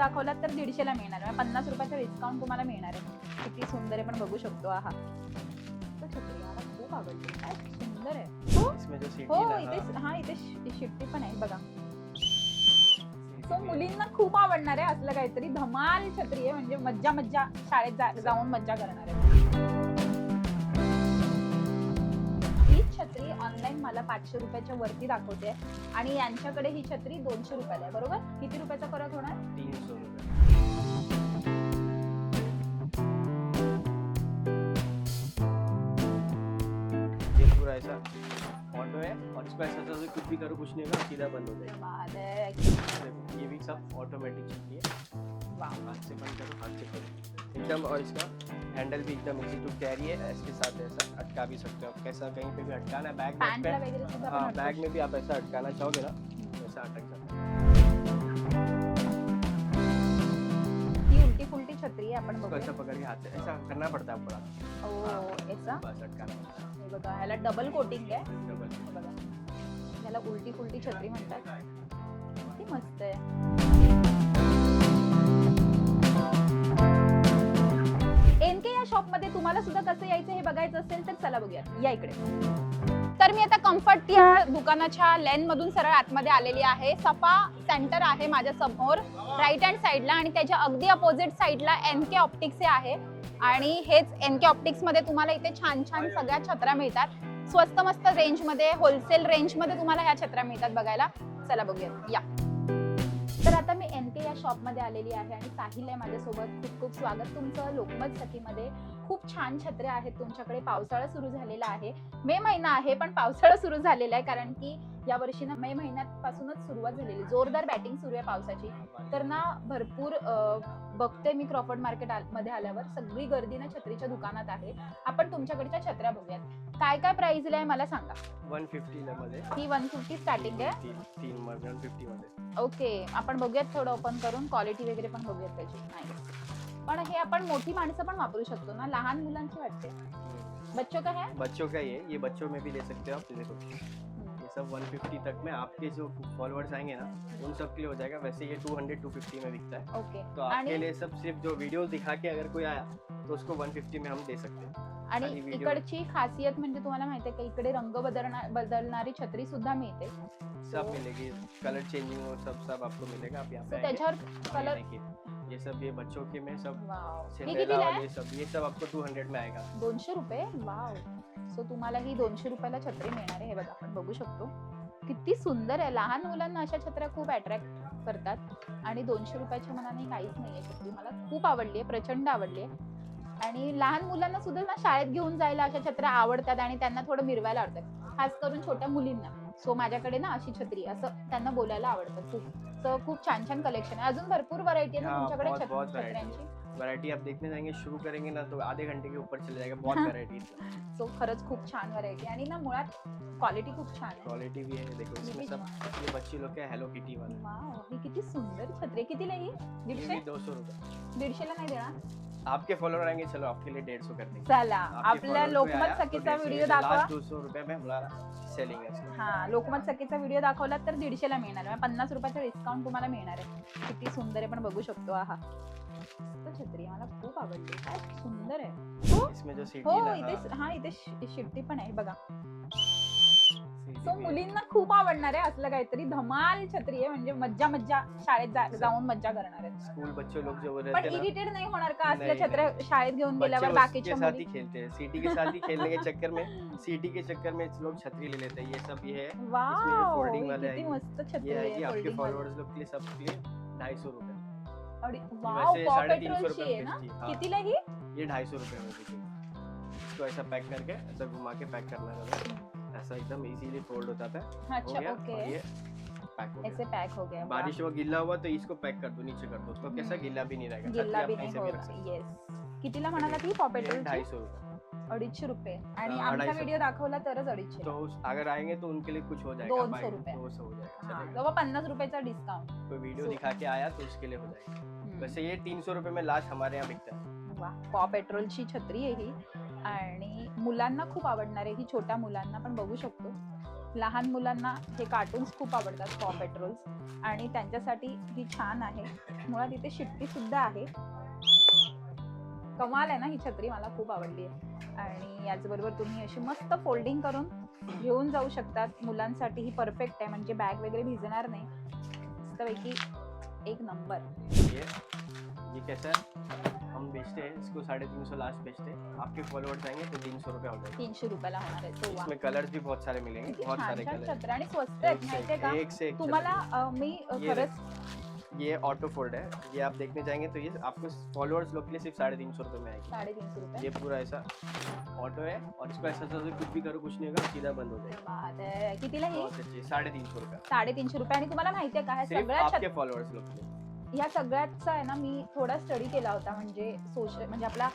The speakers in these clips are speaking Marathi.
दाखवला तर दीडशेला मिळणार. आहे पन्नास रुपयाचा डिस्काउंट तुम्हाला मिळणार आहे. किती सुंदर आहे पण बघू शकतो. आहा. तो छत्री मला खूप काय सुंदर आहे. हो? इसमें जो सीटी हो है इथे हा इथे शि- शिट्टी पण आहे बघा. सो. मुलींना खूप आवडणार आहे असलं काहीतरी. धमाल छत्री आहे. म्हणजे मज्जा मज्जा. शाळेत जाऊन मज्जा करणार आहे. छत्री ऑनलाईन मला पाचशे रुपयाच्या वरती दाखवते. आणि यांच्याकडे ही छत्री दोनशे रुपयाला आहे बरोबर? किती रुपयाचा फरक होणार? तीनशे है इसको ऐसा ऐसा कुछ भी करो कुछ नहीं होगा सीधा बंद हो जाएगा। ये भी सब ऑटोमेटिक चलती है। हाथ से बंद करो हाथ से करो। एकदम और इसका हैंडल भी एकदम इजी टू कैरी है इसके साथ ऐसा अटका भी सकते हो। आप कैसा कहीं पे भी अटकाना है बैग में हाँ बैग में भी आप ऐसा अटकाना चाहोगे ना हम्म. ऐसा अटक जाता है। ही उलटी फुलटी छत्री आहे आपण इसको ऐसा पकड़ के हाथ से ऐसा करना पड़ता है पूरा। ओ याचा बस अटकाना। है हे बघा ह्याला डबल कोटिंग आहे डबल बघा ह्याला उलटी फुलटी छत्री म्हणतात. किती मस्त आहे. एन के या शॉपमध्ये तुम्हाला सुद्धा कसं यायचं हे बघायचं असेल तर चला बघूया. या इकडे. तर मी आता कम्फर्ट या दुकानाच्या लेन मधून सरळ आतमध्ये आलेली आहे. सफा सेंटर आहे माझ्यासमोर राईट हँड साईडला आणि त्याच्या अगदी अपोजिट साईडला एन के ऑप्टिक्स आहे. आणि हेच एन के ऑप्टिक्समध्ये तुम्हाला इथे छान छान सगळ्या छत्र्या मिळतात. स्वस्त मस्त रेंजमध्ये होलसेल रेंजमध्ये तुम्हाला ह्या छत्र्या मिळतात बघायला. चला बघूया या. तर आता मी एन के या शॉपमध्ये आलेली आहे आणि साहिल आहे माझ्यासोबत. खूप खूप स्वागत तुमचं लोकमत सखीमध्ये. खूप छान छत्र्या आहेत तुमच्याकडे. पावसाळा सुरू झालेला आहे. मे महिना आहे पण पावसाळा सुरू झालेला आहे कारण की या वर्षी ना मे महिन्यापासूनच सुरुवात झालेली. जोरदार बॅटिंग सुरू आहे पावसाची. तर ना भरपूर बघते मी क्रॉफर्ड मार्केटमध्ये आल्यावर. सगळी गर्दी ना छत्रीच्या दुकानात आहे. आपण तुमच्याकडच्या छत्र्या बघूयात. काय काय प्राइस आहे मला सांगा. वन फिफ्टी मध्ये. ही वन फिफ्टी स्टार्टिंग आहे. ओके. आपण बघूयात थोडं ओपन करून. क्वालिटी वगैरे पण बघूयात त्याची. नाही पण हे आपण मोठी माणसं पण वापरू शकतो ना. लहान मुलांची वाटते. बच्चो का है? बच्चों का ये ये बच्चों में भी ले सकते हो आप देखो ये सब 150 तक में आपके जो फॉलोअर्स आएँगे ना उन सब के लिए हो जाएगा। वैसे ये 200 250 में बिकता है। ओके तो आपके लिए सब सिर्फ़ जो वीडियो दिखा के अगर कोई आया तो उसको 150 में हम दे सकते हैं। आणि इकडची खासियत म्हणजे तुम्हाला माहिती आहे का इकडे रंग बदलणार बदलणारी छत्री सुद्धा मिळते. सब मिलेगी कलर चेंजिंग और सब सब आपको मिलेगा आप यहाँ पे त्याच्यावर कलर ये सब ये बच्चों के में सब सिंड्रेला ये सब ये सब आपको 200 में आएगा। दोनशे रुपये? वाव सो तुम्हाला ही दोनशे रुपयाला छत्री मिळणार आहे. हे बघा आपण बघू शकतो. किती सुंदर आहे. लहान मुलांना अशा छत्र्या खूप अट्रॅक्ट करतात. आणि दोनशे रुपयाच्या मनाने काहीच नाहीये छत्री. मला खूप आवडली आहे प्रचंड आवडली आहे आणि लहान मुलांना सुद्धा ना शाळेत घेऊन जायला अशा छत्र्या आवडतात आणि त्यांना थोडं मिरवायला आवडतात. खास करून छोट्या मुलींना. सो माझ्याकडे ना अशी छत्री असं त्यांना बोलायला आवडतं खूप. तर खूप छान छान कलेक्शन आहे. अजून भरपूर व्हरायटी आहे ना हाँ, तुमच्याकडे बहुत- छत- बहुत variety। छत्र्यांची? वैरायटी आप देखने जाएंगे शुरू करेंगे ना तो आधे घंटे के ऊपर चले जाएगा बहुत वैरायटी सो खरंच खूप छान व्हरायटी आणि ना मुळात क्वालिटी खूप छान आहे. क्वालिटी भी है देखो इसमें सब ये बच्चे लोग के हेलो किटी वाले। वाव, ही किती सुंदर छत्री. कितीला ही दीडशे? भी दो सौ रुपये. दीडशेला नाही देणार? आपके फॉलोअर आएंगे चलो आपके लिए डेढ़ सौ कर देंगे। चला आपल्या लोकमत सखीचा 150 व्हिडिओ दाखवा. दो सौ रुपये में हमारा सेलिंग है। हा लोकमत सखीचा व्हिडिओ दाखवला तर दीडशेला मिळणार आहे. पन्नास रुपयाचा डिस्काउंट तुम्हाला मिळणार आहे. किती सुंदर आहे पण बघू शकतो. आहा. आहे. मला खूप आवडली काय सुंदर आहे. हो? इसमें जो सीटी हो है इथे हा इथे शिट्टी पण आहे बघा. सो है। मुलींना खूप आवडणार आहे असलं काहीतरी. धमाल छत्री आहे म्हणजे मज्जा मज्जा. शाळेत जा- जाऊन मज्जा करणार आहे स्कूल बच्चे लोग जो वो पण हैं ना इरिटेट नाही होणार का? असल्या नहीं, छत्र्या शाळेत घेऊन बच्चे गेल्यावर उसके बाकीच्या साथ मुली ही खेलते हैं सीटी के साथ ही खेलने के चक्कर में सीटी के चक्कर में लोग छतरी ले लेते हैं. ये सब ये है। वाव folding वाले किती आहे. मस्त छत्री ये आहे आएगी आपके folding वाली. फॉलोअर्स लोग के लिए सब के लिए ढाई सौ ये वाव वैसे पॉ साढ़े तीन सौ पेट्रोलची रुपये आहे ना? में बेचती है। कितीला ही हाँ, ये ढाई सौ रुपये में बिकेगी इसको ऐसा पैक करके ऐसा घुमा के पैक करना रहता है ऐसा एकदम इजीली फोल्ड होता था। हो अच्छा गया ओके और ये पैक हो ऐसे गया। पैक हो गया वाह. बारिश हुआ गिल्ला हुआ तो इसको पैक कर दो नीचे कर दो। तो कैसा हम्म. गिल्ला भी नहीं रहेगा गिल्ला छतरी भी आप नाही कहीं से भी रख होगा सकते येस कितीला म्हणाला ती पॉ हो ये पेट्रोलची ढाई सौ रुपये। अडीचशे रुपये. आणि आमचा. व्हिडिओ दाखवला तरच अडीचशे. तो अगर आएंगे तो उनके लिए कुछ हो जाएगा. दोन सौ रुपये. दो सौ हो जाएगा. तेव्हा पन्नास रुपयाचा डिस्काउंट कोई वीडियो दिखा के आया तो उसके लिए हो जाएगा. वैसे ये तीन सौ रुपये में लास्ट हमारे यहाँ बिकता है. वा पेट्रोलची छत्री आहे ही. आणि मुलांना खूप आवडणार आहे ही छोट्या मुलांना पण बघू शकतो. लहान मुलांना हे कार्टून्स खूप आवडतात पॉ पेट्रोल्स आणि त्यांच्यासाठी ही छान आहे. मुळात इथे शिट्टी सुद्धा आहे. कमाल आहे ना ही छत्री मला खूप आवडली आहे. आणि याचबरोबर तुम्ही अशी मस्त फोल्डिंग करून घेऊन जाऊ शकतात. मुलांसाठी ही परफेक्ट आहे म्हणजे बॅग वगैरे भिजणार नाही. मस्तपैकी एक नंबर. ये ये कैसा है? हम बेचते हैं इसको साढ़े तीन सौ लास्ट बेचते हैं। आपके फॉलोअर्स आएंगे तो तीन सौ रुपया हो जाएगा तीनशे रुपयाला होणार आहे तो इसमें कलर्स भी बहुत सारे मिलेंगे बहुत सारे कलर छत्र. आणि स्वस्त आहेत से माहितीये एक, का से तुम्हाला मी खरंच ये ऑटो फोल्ड है। ये आप देखने जाएँगे तो ये आपको फॉलोअर्स लोग के लिए सिर्फ़ साढ़े तीन सौ रुपये में आएगी। साढ़े तीन सौ रुपये ये पूरा ऐसा ऑटो है और इसको ऐसा ऐसा कुछ भी करो कुछ नहीं होगा सीधा बंद हो जाएगा। साढ़े तीन कितीला ही बहुत अच्छी साढ़े तीन सौ रुपया साडेतीनशे रुपये आणि तुम्हाला माहितीये का ह्या सिर्फ़ सगळ्या आपके फॉलोअर्स लोग के लिए। ह्या सगळ्याचा आहे ना मी थोडा स्टडी केला होता. म्हणजे सोशल म्हणजे आपला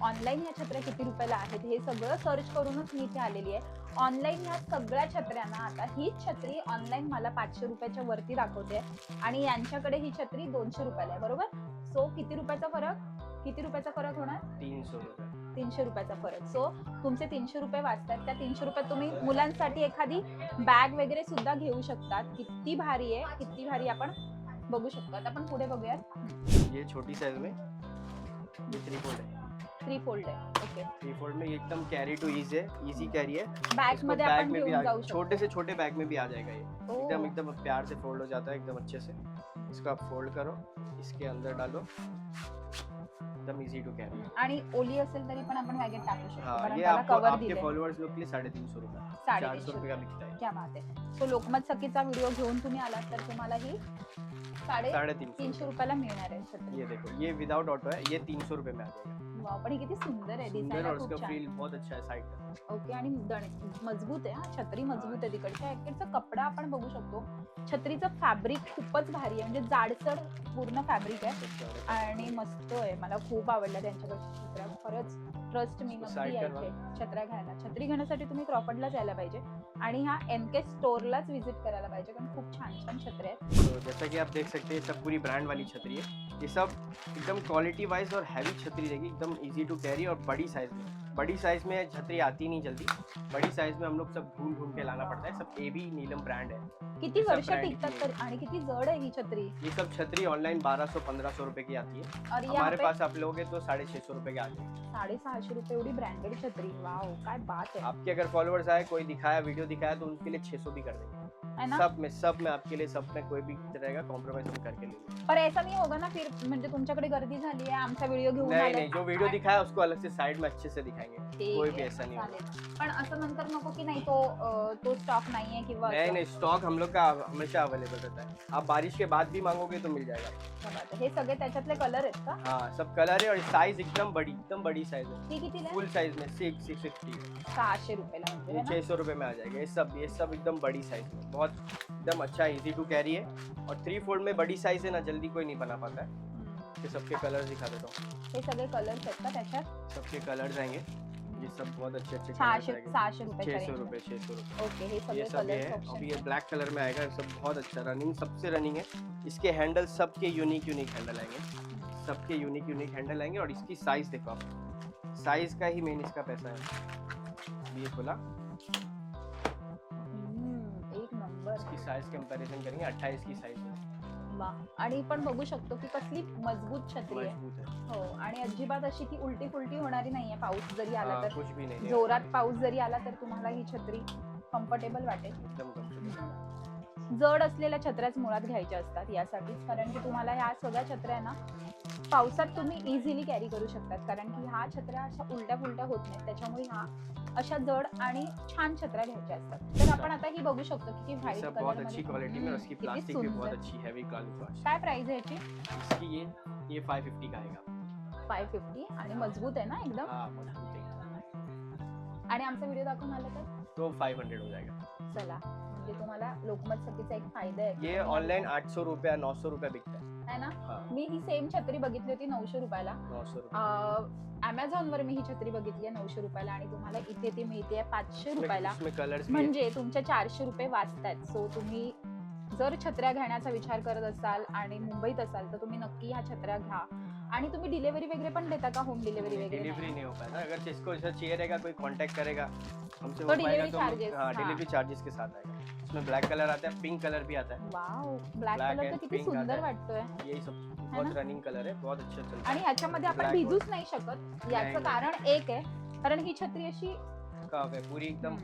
ऑनलाईन ह्या छत्र्या किती रुपयाला आहेत हे सगळं सर्च करूनच मी इथे आलेली आहे. ऑनलाईन ह्या सगळ्या छत्र्यांना आता हीच छत्री ऑनलाईन मला पाचशे रुपयाच्या वरती दाखवते आणि यांच्याकडे ही छत्री दोनशे रुपयाला आहे बरोबर? सो किती रुपयाचा फरक? किती रुपयाचा फरक होणार? तीन सौ रुपये. तीनशे रुपयाचा फरक. सो तुमचे तीनशे रुपये वाचतात. त्या तीनशे रुपयात तुम्ही मुलांसाठी एखादी बॅग वगैरे सुद्धा घेऊ शकतात. किती भारी आहे किती भारी आपण बघू शकतात आपण पुढे बघूयात. ये छोटी साइज़ में. ये थ्री फोल्ड है थ्री फोल्ड आहे. ओके थ्री फोल्ड में ये एकदम कैरी टू इज़ है. इजी कैरी है. बॅग मध्ये बैग आपण में भी घेऊन आ, जाऊ शकतो. छोटे से छोटे बैग में भी आ जाएगा ये. ओ, एकदम एकदम प्यार से फोल्ड हो जाता है एकदम अच्छे से. इसको आप फोल्ड करो. इसके अंदर डालो. एकदम इजी टू कैरी आणि ओली असेल तरी पण आपण बॅगेत टाकू शकतो कारण ये त्याला आपको कव्हर आपके दिले फॉलोअर्स लोग के लिए साढ़े तीन सौ रुपये. चार साडेतीनशे सौ रुपये का बिकता है क्या बात आहे. सो लोकमत सखीचा व्हिडिओ घेऊन तुम्ही आलात तर तुम्हाला ही साडे साढ़े तीन सौ तीनशे रुपयाला मिळणार आहे छत्री. ये देखो ये विदाउट ऑटो है ये तीन सौ रुपये में आ जाएगा वाव पण ही किती सुंदर आहे सुंदर दिसायला और खूप उसका छान. फील बहुत अच्छा है साइड का ओके आणि दण- मजबूत आहे हा छत्री मजबूत आहे तिकडच्या. जॅकेटचा कपडा आपण बघू शकतो. छत्रीचं फॅब्रिक खूपच भारी आहे म्हणजे जाडसर पूर्ण फॅब्रिक आहे. आणि मस्त आहे मला खूप आवडलं त्यांच्याकडच्या छत्र्या खरंच ट्रस्ट मी नक्की side यायचे छत्र्या घ्यायला. छत्री घेण्यासाठी तुम्ही क्रॉफर्डलाच यायला पाहिजे. आणि ह्या एन के स्टोअरलाच व्हिजिट करायला पाहिजे कारण खूप छान छान छत्र्या आहेत तो जैसा कि आप देख सकते हैं ये सब पूरी ब्रांड वाली छतरी है. ये सब एकदम क्वालिटी वाइज और हैवी छतरी रहेगी एकदम इजी टू कैरी और बड़ी साइज़ में। बड़ी साइज़ में छतरी आती नहीं जल्दी। बड़ी साइज़ में हम लोग सब ढूंढ ढूंढ के लाना पड़ता है। सब ए बी नीलम ब्रांड है। किती वर्ष टिकतात तर आणि किती जड आहे ही छत्री? ये सब छतरी ऑनलाइन 1200 1500 रुपए की आती है। और हमारे पे पास आप लोगे तो साढ़े छः सौ रुपये के आ जाएगी साडेसहाशे रुपये एवढी ब्रँडेड छत्री। वाव काय बात है। आपके अगर फॉलोअर्स आए कोई दिखाया वीडियो दिखाया तो उनके लिए 600 भी कर देंगे। है ना सब में सब में आपके लिए सब में कोई भी रहेगा कॉम्प्रोमाइज हम करके लेंगे पर ऐसा नहीं होगा ना फिर म्हणजे तुमच्याकडे गर्दी झाली आहे आमचा व्हिडिओ घेऊन नहीं. नहीं जो वीडियो दिखाया उसको अलग से साइड में अच्छे से दिखाएँगे कोई भी ऐसा नहीं होगा पण असं नंतर नको की नाही तो तो स्टॉक नाहीये किंवा नहीं. नहीं स्टॉक हम लोग का हमेशा अवेलेबल रहता है आप बारिश के बाद भी मांगोगे तो मिल जाएगा आहे. हे सगळे त्याच्यातले कलर आहेत का हाँ सब कलर है और साइज़ एकदम बड़ी एकदम बड़ी साइज़ है ती कितीला आहे? फुल साइज़ में सिक्स सिक्स फिफ्टी सहाशे रुपयाला म्हणजे ये है ना? छः सौ रुपये में आ जाएगा ये सब ये सब एकदम बड़ी साइज़ में बहुत एकदम अच्छा इजी टू कैरी है। और थ्री फोल्ड में बड़ी साइज़ है ना जल्दी कोई नहीं बना पाता है. ये सबके कलर्स दिखा देता हूँ। हे सगळे कलर्स आहेत का त्याच्यात सबके कलर्स आएँगे। ये सब बहुत अच्छे अच्छे कलर्स सहाशे सहाशे रुपये छः सौ रुपये छः सौ रुपये ओके हे ये सगळे सब ये है। अभी ये ब्लैक कलर में आएगा ये सब बहुत अच्छा रनिंग सबसे रनिंग है। इसके हैंडल सबके यूनिक यूनिक हैंडल आएँगे। सबके यूनिक यूनिक हैंडल आएँगे। और इसकी साइज़ देखो आप। साइज़ का ही मेन इसका पैसा है। ये खोला। नंबर इसकी साइज कंपैरिजन करेंगे 28 की साइज वा आणि पण बघू शकतो की कसली मजबूत छत्री आहे. मजबूत है हो आणि अजिबात अशी की उलटी फुलटी होणारी नाहीये. पाऊस जरी आला हाँ, तर कुछ भी नहीं. है जोरात पाऊस जरी आला तर तुम्हाला ही छत्री कम्फर्टेबल वाटेल. एकदम comfortable. जड असलेल्या छत्र्याच मुळात घ्यायच्या असतात यासाठीच. कारण की तुम्हाला ह्या सगळ्या छत्र्या ना पावसात तुम्ही इझिली कॅरी करू शकतात. कारण की ह्या छत्र्या अशा उलट्या फुलट्या होत नाहीत. त्याच्यामुळे ह्या अशा जड आणि छान छत्र्या घ्यायच्या असतात. तर आपण आता ही बघू शकतो की ये व्हाईट अच्छी क्वालिटी में और उसकी किती प्लास्टिक भी बहुत सुंदर अच्छी हैवी क्वालिटी काय प्राइस आहे याची? इसकी ये ये 550 का आएगा फाय फिफ्टी आणि मजबूत आहे ना एकदम? हाँ मजबूत आणि आमचा व्हिडिओ दाखवून आला तर. तो 500 हो जाएगा. चला. म्हणजे तुम्हाला लोकमत सखीचा एक फायदा आहे. ये ऑनलाइन 800 रुपया 900 रुपया बिकता है आहे ना? हाँ. मी ही सेम छत्री बघितली होती नऊशे रुपयाला. 900 रुपया. अमेझॉन वर मी ही छत्री बघितली आहे नऊशे रुपयाला आणि तुम्हाला इथे ती मिळते पाचशे रुपयाला. इसमें कलर्स भी है. म्हणजे तुमचे चारशे रुपये वाचतात सो तुम्ही जर छत्र्या घेण्याचा विचार करत असाल आणि मुंबईत असाल तर तुम्ही नक्की ह्या छत्र्या घ्या. आणि तुम्ही डिलिव्हरी वगैरे पण देता का होम डिलिव्हरी वगैरे? डिलीवरी नहीं हो पाता अगर जिसको ऐसा चाहिए रहेगा कोई कांटेक्ट करेगा? हमसे तो हो पाएगा delivery तो charges, हाँ हाँ। डिलीवरी चार्जेस के साथ आएगा. इसमें ब्लैक कलर आता है पिंक कलर भी आता है. वाव ब्लॅक Black कलर तर and किती pink सुंदर। वाटतोय. यही सब बहुत? रनिंग कलर है बहुत अच्छा चलता आणि है ह्याच्यामध्ये आपण Black भिजूच नाही शकत. याचं नाही. कारण एक आहे कारण ही छत्री अशी का है पूरी एकदम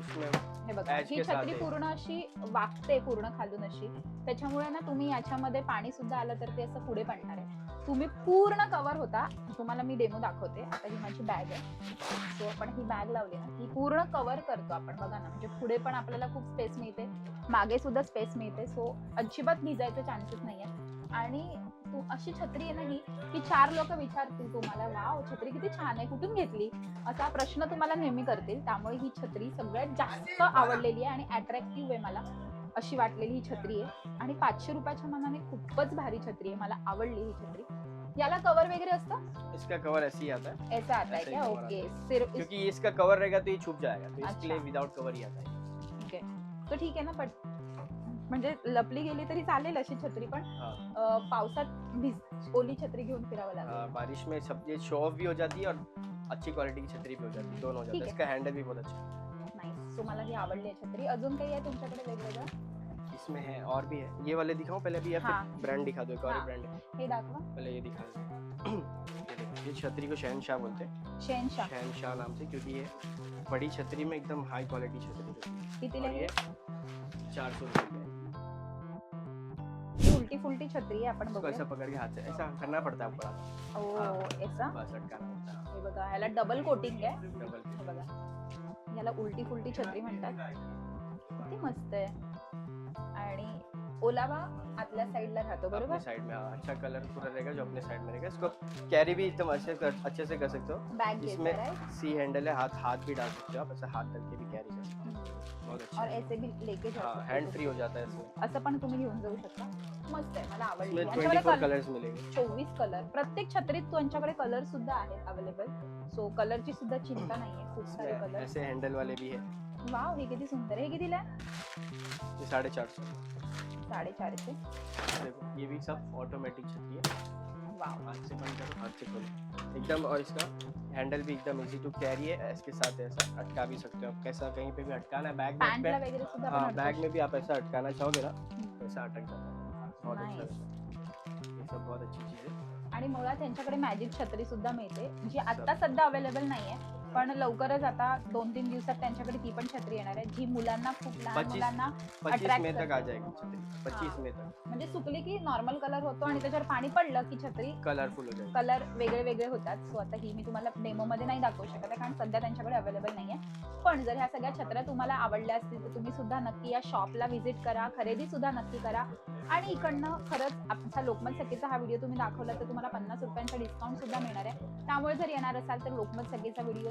इसमें हे बघा ही के साथ छत्री आहे. पूर्ण अशी वागते पूर्ण खालून अशी. त्याच्यामुळे ना तुम्ही याच्यामध्ये पाणी सुद्धा आलं तर ते असं पुढे पडणार आहे. तुम्ही पूर्ण कव्हर होता. तुम्हाला मी डेमो दाखवते. आता ही माझी बॅग आहे. सो आपण ही बॅग लावली ना ती पूर्ण कव्हर करतो आपण. बघा ना म्हणजे पुढे पण आपल्याला खूप स्पेस मिळते. मागे सुद्धा स्पेस मिळते. सो अजिबात भिजायचे चान्सेस नाही आहे आणि तू अशी छत्री आहे ना ही की चार लोक विचारतील तुम्हाला वाव छत्री किती छान आहे कुठून घेतली? असा प्रश्न तुम्हाला नेहमी करतील. त्यामुळे ही छत्री सगळ्यात जास्त आवडलेली आहे आणि अट्रॅक्टिव्ह आहे मला. अशी वाटलेली ही छत्री आहे. आणि पाचशे रुपयाच्या मनाने खूपच भारी छत्री आहे. मला आवडली ही छत्री. याला कवर वगैरे असतं? इसका कवर ऐसे ही आता है. याचा आता ऐसा ही का cover ओके सिर्फ क्योंकि ये इसका कवर रहेगा तो ये छुप जाएगा. तो इसके लिए. विदाउट कवर ही आता है. ओके तो ठीक आहे ना पण म्हणजे लपली गेली तरी चालेल अशी छत्री पण पावसात भिज ओली छत्री घेऊन फिरावं लागेल. बारिश में सब ये शो ऑफ भी हो जाती है और अच्छी क्वालिटी की छतरी भी हो जाती है. दोनों हो जाता ठीक है. इसका हैंडल भी बहुत अच्छा है. सो मला ही आवडली आहे छत्री. अजून काही आहे तुमच्याकडे वेगवेगळं? इसमें है और भी है. ये वाले दिखाऊँ? पहले अभी या हाँ. फिर ब्रांड दिखा दो एक और हाँ. ब्रांड है. हे दाखवा. पहले ये दिखा दो. ये देखो, ये छतरी को शहनशाह बोलते हैं. शेनशाह शहनशाह नाम से क्योंकि ये बड़ी छतरी में एकदम हाई क्वालिटी छतरी होती है. आहे ये चार सौ रुपये है। ही. उलटी फुलटी छत्री आहे आपण इसको ऐसा पकड़ के हाथ से ऐसा करना पड़ता है ऊपर ओ हाँ. याचा बस अटकाना पड़ता है. हे बघा ह्याला डबल कोटिंग है डबल बघा. याला उलटी फुलटी छत्री म्हणतात. किती मस्त आहे. आणि ओलावा आतल्या साईडला राहतो अपने बरोबर? साइड में हाँ, अच्छा कलर पूरा रहेगा जो अपने साइड में रहेगा इसको कैरी भी एकदम अच्छे कर, अच्छे से कर सकते हो. बॅग इसमें सी हैंडल है हाथ हाथ भी डाल सकते हो आप ऐसा हाथ डाल के भी कैरी कर सकते हो. और। ऐसे भी लेके हाँ। हैंड हो. फ्री हो जाता है इसमें असं पण तुम्ही घेऊन जाऊ शकता। मस्त आहे मला आवडली 24 कल- कलर्स मिलेंगे. चोवीस कलर प्रत्येक छत्रीत तुमच्याकडे कलर सुद्धा आहेत अवेलेबल सो कलरची सुद्धा चिंता नाहीये. खूप सारे कलर ऐसे हैंडल वाले भी है वाव हे किती सुंदर आहे. हे कितीला आहे? ये साढ़े चार सौ साडेचारशे देखो ये भी सब ऑटोमेटिक छतरी है वाव हाथ से बंद करो हाथ से खोलो। एकदम और इसका हैंडल भी एकदम इजी टू कैरी है इसके साथ ऐसा अटका भी सकते हो। आप कैसा कहीं पे भी अटकाना है बैग में हाँ बैग में भी आप ऐसा अटकाना चाहोगे ना. वैसा अटक जाता है। बहुत अच्छा. है। ये सब बहुत अच्छी चीज़ है। आणि मुळात त्यांच्याकडे मॅजिक छत्री सुद्धा मिळते जी आता सध्या अवेलेबल नाहीये. पण लवकरच आता दोन तीन दिवसात त्यांच्याकडे ती पण छत्री येणार आहे. जी मुलांना खूप लहान 25 मुलांना पच्चीस Attract मई तक आ करते. जाएगी छतरी. पच्चीस मई तक. म्हणजे सुकली की नॉर्मल कलर होतो आणि त्याच्यावर पाणी पडलं की छत्री कलरफुल हो जाएगी कलर वेगळे वेगळे होतात. सो आता ही मी तुम्हाला डेमो मध्ये नाही दाखवू शकत आहे कारण सध्या त्यांच्याकडे अवेलेबल नाहीये. पण जर ह्या सगळ्या छत्र्या तुम्हाला आवडल्या असतील तर तुम्ही सुद्धा नक्की या शॉपला व्हिजिट करा खरेदी सुद्धा नक्की करा. आणि इकडनं खरंच आमचा लोकमत सखीचा हा व्हिडिओ तुम्ही दाखवला तर तुम्हाला पन्नास रुपयांचा डिस्काउंट सुद्धा मिळणार आहे. त्यामुळे जर येणार असाल तर लोकमत सखीचा व्हिडिओ